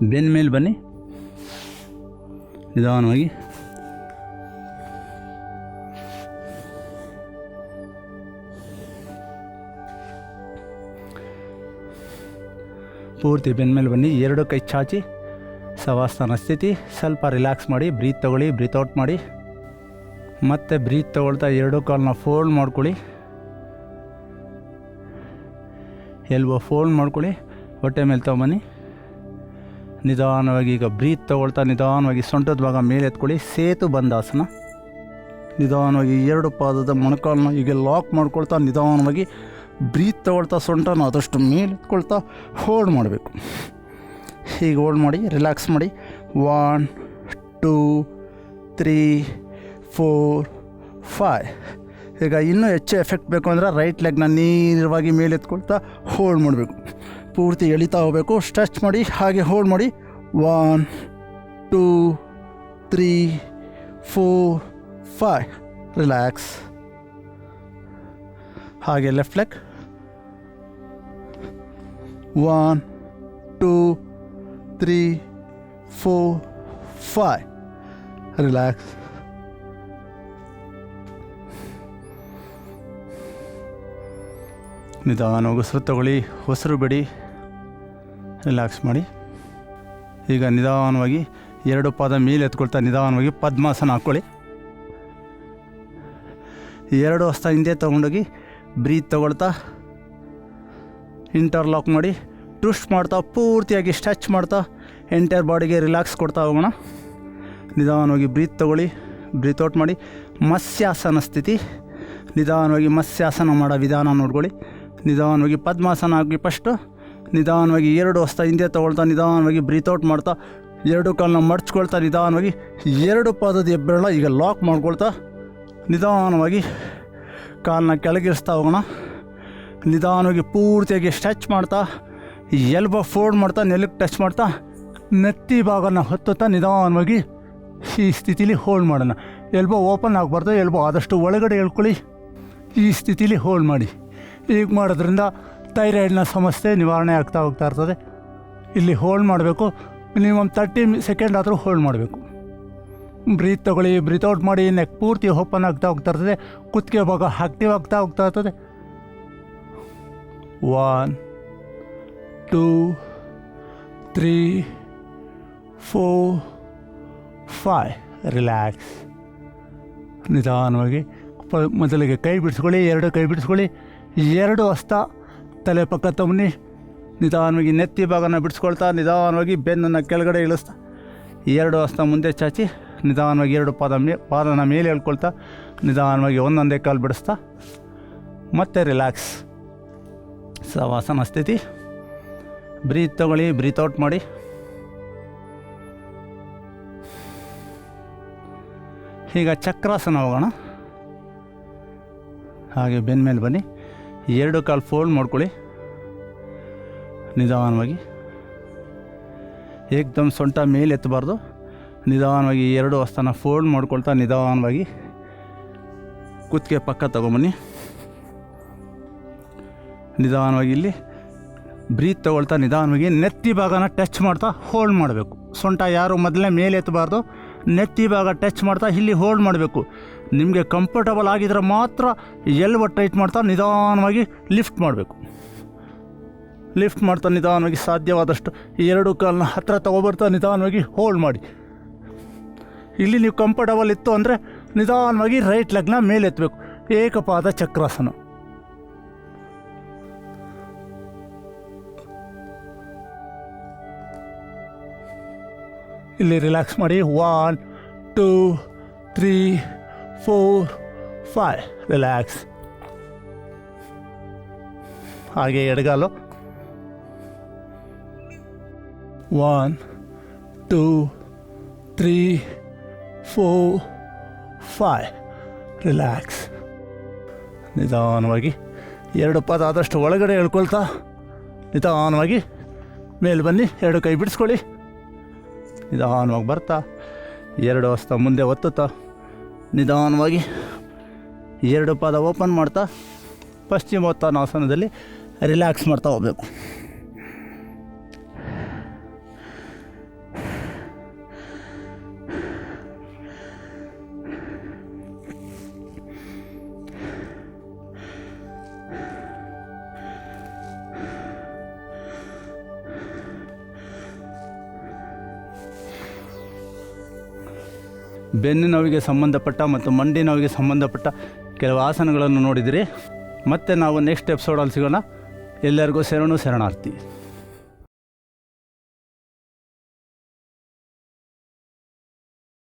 ಬೆನ್ನ ಮೇಲೆ ಬನ್ನಿ. ನಿಧಾನವಾಗಿ. ಪೂರ್ತಿ ಬೆನ್ಮೇಲೆ ಬನ್ನಿ, ಎರಡು ಕೈ ಚಾಚಿ, ಸವಾಸನ ಸ್ಥಿತಿ, ಸ್ವಲ್ಪ ರಿಲ್ಯಾಕ್ಸ್ ಮಾಡಿ, ಬ್ರೀತ್ ತೊಗೊಳ್ಳಿ, ಬ್ರೀತ್ ಔಟ್ ಮಾಡಿ. ಮತ್ತೆ ಬ್ರೀತ್ ತೊಗೊಳ್ತಾ ಎರಡು ಕಾಲನ್ನ ಫೋಲ್ಡ್ ಮಾಡ್ಕೊಳ್ಳಿ. ಎಲ್ಬೋ ಫೋಲ್ಡ್ ಮಾಡ್ಕೊಳ್ಳಿ, ಹೊಟ್ಟೆ ಮೇಲೆ ತೊಗೊಂಬನ್ನಿ. ನಿಧಾನವಾಗಿ ಈಗ ಬ್ರೀತ್ ತೊಗೊಳ್ತಾ, ನಿಧಾನವಾಗಿ ಸೊಂಟದ ಭಾಗ ಮೇಲೆ ಎತ್ಕೊಳ್ಳಿ, ಸೇತು ಬಂದಾಸನ ನಿಧಾನವಾಗಿ ಎರಡು ಪಾದದ ಮೊಣಕಾಲನ್ನ ಈಗ ಲಾಕ್ ಮಾಡ್ಕೊಳ್ತಾ, ನಿಧಾನವಾಗಿ ಬ್ರೀತ್ ತಗೊಳ್ತಾ ಸೊಂಟನ ಆದಷ್ಟು ಮೇಲೆ ಎತ್ಕೊಳ್ತಾ ಹೋಲ್ಡ್ ಮಾಡಬೇಕು. ಹೀಗೆ ಹೋಲ್ಡ್ ಮಾಡಿ ರಿಲ್ಯಾಕ್ಸ್ ಮಾಡಿ one two three four five ಈಗ ಇನ್ನೂ ಹೆಚ್ಚು ಎಫೆಕ್ಟ್ ಬೇಕು ಅಂದರೆ ರೈಟ್ ಲೆಗ್ನ ನೇರವಾಗಿ ಮೇಲೆ ಎತ್ಕೊಳ್ತಾ ಹೋಲ್ಡ್ ಮಾಡಬೇಕು. ಪೂರ್ತಿ ಎಳಿತಾ ಹೋಗಬೇಕು ಸ್ಟ್ರೆಚ್ ಮಾಡಿ, ಹಾಗೆ ಹೋಲ್ಡ್ ಮಾಡಿ one two three four five relax ಹಾಗೆ left leg one two three four five relax ನಿಧಾನ ಉಸಿರು ತಗೊಳ್ಳಿ. ಉಸಿರು ಬಿಡಿ. ರಿಲ್ಯಾಕ್ಸ್ ಮಾಡಿ. ಈಗ ನಿಧಾನವಾಗಿ ಎರಡು ಪಾದ ಮೇಲೆ ಎತ್ಕೊಳ್ತಾ ನಿಧಾನವಾಗಿ ಪದ್ಮಾಸನ ಹಾಕ್ಕೊಳ್ಳಿ. ಎರಡು ಹಸ್ತ ಹಿಂದೆ ತೊಗೊಂಡೋಗಿ ಬ್ರೀತ್ ತಗೊಳ್ತಾ ಇಂಟರ್ಲಾಕ್ ಮಾಡಿ ಟ್ವಿಸ್ಟ್ ಮಾಡ್ತಾ, ಪೂರ್ತಿಯಾಗಿ ಸ್ಟ್ರೆಚ್ ಮಾಡ್ತಾ ಎಂಟೈರ್ ಬಾಡಿಗೆ ರಿಲ್ಯಾಕ್ಸ್ ಕೊಡ್ತಾ ಹೋಗೋಣ. ನಿಧಾನವಾಗಿ ಬ್ರೀತ್ ತಗೊಳ್ಳಿ. ಬ್ರೀತ್ ಔಟ್ ಮಾಡಿ, ಮತ್ಸ್ಯಾಸನ ಸ್ಥಿತಿ. ನಿಧಾನವಾಗಿ ಮತ್ಸ್ಯಾಸನ ಮಾಡೋ ವಿಧಾನ ನೋಡ್ಕೊಳ್ಳಿ. ನಿಧಾನವಾಗಿ ಪದ್ಮಾಸನ ಆಗಿ ಫಸ್ಟು ನಿಧಾನವಾಗಿ ಎರಡು ಹೊಸ ಹಿಂದೆ ತೊಗೊಳ್ತಾ, ನಿಧಾನವಾಗಿ ಬ್ರೀತ್ ಔಟ್ ಮಾಡ್ತಾ, ಎರಡು ಕಾಲನ್ನ ಮಡ್ಚ್ಕೊಳ್ತಾ, ನಿಧಾನವಾಗಿ ಎರಡು ಪಾದದ ಹೆಬ್ಬೆರಳ ಈಗ ಲಾಕ್ ಮಾಡ್ಕೊಳ್ತಾ, ನಿಧಾನವಾಗಿ ಕಾಲನ್ನ ಕೆಳಗಿರಿಸ್ತಾ ಹೋಗೋಣ. ನಿಧಾನವಾಗಿ ಪೂರ್ತಿಯಾಗಿ ಸ್ಟ್ರೆಚ್ ಮಾಡ್ತಾ ಎಲ್ಬ ಫೋಲ್ಡ್ ಮಾಡ್ತಾ ನೆಲಕ್ಕೆ ಟಚ್ ಮಾಡ್ತಾ, ನೆತ್ತಿ ಭಾಗನ ಹೊತ್ತುತ್ತಾ ನಿಧಾನವಾಗಿ ಈ ಸ್ಥಿತಿಲಿ ಹೋಲ್ಡ್ ಮಾಡೋಣ. ಎಲ್ಬೋ ಓಪನ್ ಆಗಬಾರ್ದು ಎಲ್ಬೋ ಆದಷ್ಟು ಒಳಗಡೆ ಹೇಳ್ಕೊಳ್ಳಿ ಈ ಸ್ಥಿತಿಲಿ ಹೋಲ್ಡ್ ಮಾಡಿ. ಈಗ ಮಾಡೋದ್ರಿಂದ ಥೈರಾಯ್ಡ್ನ ಸಮಸ್ಯೆ ನಿವಾರಣೆ ಆಗ್ತಾ ಹೋಗ್ತಾ ಇರ್ತದೆ. ಇಲ್ಲಿ ಹೋಲ್ಡ್ ಮಾಡಬೇಕು ಮಿನಿಮಮ್ ತರ್ಟಿ ಸೆಕೆಂಡ್ ಆದರೂ ಹೋಲ್ಡ್ ಮಾಡಬೇಕು. ಬ್ರೀತ್ ತಗೊಳ್ಳಿ ಬ್ರೀತ್ ಔಟ್ ಮಾಡಿ ನೆಕ್ ಪೂರ್ತಿ ಓಪನ್ ಆಗ್ತಾ ಹೋಗ್ತಾ ಇರ್ತದೆ, ಕುತ್ತಿಗೆ ಭಾಗ ಆಕ್ಟಿವ್ ಆಗ್ತಾ ಹೋಗ್ತಾ ಇರ್ತದೆ. One two three four five relax ನಿಧಾನವಾಗಿ ಮೊದಲಿಗೆ ಕೈ ಬಿಡಿಸ್ಕೊಳ್ಳಿ, ಎರಡು ಕೈ ಬಿಡಿಸ್ಕೊಳ್ಳಿ. ಎರಡು ಹಸ್ತ ತಲೆ ಪಕ್ಕ ತಮ್ಮನಿ. ನಿಧಾನವಾಗಿ ನೆತ್ತಿ ಭಾಗನ ಬಿಡಿಸ್ಕೊಳ್ತಾ, ನಿಧಾನವಾಗಿ ಬೆನ್ನನ್ನು ಕೆಳಗಡೆ ಇಳಿಸ್ತಾ. ಎರಡು ಹಸ್ತ ಮುಂದೆ ಚಾಚಿ, ನಿಧಾನವಾಗಿ ಎರಡು ಪಾದ ಮೇ ಪಾದನ ಮೇಲೆ ಹೇಳ್ಕೊಳ್ತಾ ನಿಧಾನವಾಗಿ ಒಂದೊಂದೇ ಕಾಲು ಬಿಡಿಸ್ತಾ. ಮತ್ತೆ ರಿಲ್ಯಾಕ್ಸ್ ಸವಾಸನ ಸ್ಥಿತಿ. ಬ್ರೀತ್ ತಗೊಳ್ಳಿ, ಬ್ರೀತ್ ಔಟ್ ಮಾಡಿ. ಈಗ ಚಕ್ರಾಸನ ಹೋಗೋಣ. ಹಾಗೆ ಬೆನ್ನ ಮೇಲೆ ಬನ್ನಿ. ಎರಡು ಕಾಲು ಫೋಲ್ಡ್ ಮಾಡ್ಕೊಳ್ಳಿ. ನಿಧಾನವಾಗಿ. ಏಕ್ದಮ್ ಸೊಂಟ ಮೇಲೆ ಎತ್ತಬಾರ್ದು. ನಿಧಾನವಾಗಿ ಎರಡು ಹಸ್ತನ ಫೋಲ್ಡ್ ಮಾಡ್ಕೊಳ್ತಾ ನಿಧಾನವಾಗಿ. ಕುತ್ತಿಗೆ ಪಕ್ಕ ತಗೊಂಬನ್ನಿ. ನಿಧಾನವಾಗಿ ಇಲ್ಲಿ ಬ್ರೀತ್ ತಗೊಳ್ತಾ ನಿಧಾನವಾಗಿ ನೆತ್ತಿ ಭಾಗನ ಟಚ್ ಮಾಡ್ತಾ ಹೋಲ್ಡ್ ಮಾಡಬೇಕು. ಸೊಂಟ ಯಾರು ಮೊದಲೇ ಮೇಲೆ ಎತ್ತಬಾರ್ದು, ನೆತ್ತಿ ಭಾಗ ಟಚ್ ಮಾಡ್ತಾ ಇಲ್ಲಿ ಹೋಲ್ಡ್ ಮಾಡಬೇಕು. ನಿಮಗೆ ಕಂಫರ್ಟಬಲ್ ಆಗಿದ್ರೆ ಮಾತ್ರ ಎಲ್ವ ಟೈಟ್ ಮಾಡ್ತಾ ನಿಧಾನವಾಗಿ ಲಿಫ್ಟ್ ಮಾಡಬೇಕು. ಲಿಫ್ಟ್ ಮಾಡ್ತಾ ನಿಧಾನವಾಗಿ ಸಾಧ್ಯವಾದಷ್ಟು ಎರಡು ಕಾಲನ್ನ ಹತ್ತಿರ ತೊಗೊಬರ್ತಾ ನಿಧಾನವಾಗಿ ಹೋಲ್ಡ್ ಮಾಡಿ. ಇಲ್ಲಿ ನೀವು ಕಂಫರ್ಟಬಲ್ ಇತ್ತು ಅಂದರೆ ನಿಧಾನವಾಗಿ ರೈಟ್ ಲೆಗ್ನ ಮೇಲೆ ಎತ್ತಬೇಕು. ಏಕಪಾದ ಚಕ್ರಾಸನ. ಇಲ್ಲಿ ರಿಲ್ಯಾಕ್ಸ್ ಮಾಡಿ. One two three four five relax ಹಾಗೆ ಎಡಗಾಲು. One two three four five relax ನಿಧಾನವಾಗಿ. ಎರಡು ಪದ ಆದಷ್ಟು ಒಳಗಡೆ ಹೇಳ್ಕೊಳ್ತಾ ನಿಧಾನವಾಗಿ. ಮೇಲೆ ಬನ್ನಿ. ಎರಡು ಕೈ ಬಿಡಿಸ್ಕೊಳ್ಳಿ. ನಿಧಾನವಾಗಿ ಬರ್ತಾ, ಎರಡು ಹಸ್ತ ಮುಂದೆ ಒತ್ತುತ್ತಾ, ನಿಧಾನವಾಗಿ ಎರಡು ಪಾದ ಓಪನ್ ಮಾಡ್ತಾ ಪಶ್ಚಿಮೋತ್ತಾನಾಸನದಲ್ಲಿ ರಿಲ್ಯಾಕ್ಸ್ ಮಾಡ್ತಾ ಹೋಗ್ಬೇಕು. ಬೆನ್ನು ನೋವಿಗೆ ಸಂಬಂಧಪಟ್ಟ ಮತ್ತು ಮಂಡಿ ನೋವಿಗೆ ಸಂಬಂಧಪಟ್ಟ ಕೆಲವು ಆಸನಗಳನ್ನು ನೋಡಿದಿರಿ. ಮತ್ತೆ ನಾವು ನೆಕ್ಸ್ಟ್ ಎಪಿಸೋಡಲ್ಲಿ ಸಿಗೋಣ. ಎಲ್ಲರಿಗೂ ಶರಣು ಶರಣಾರ್ಥಿ.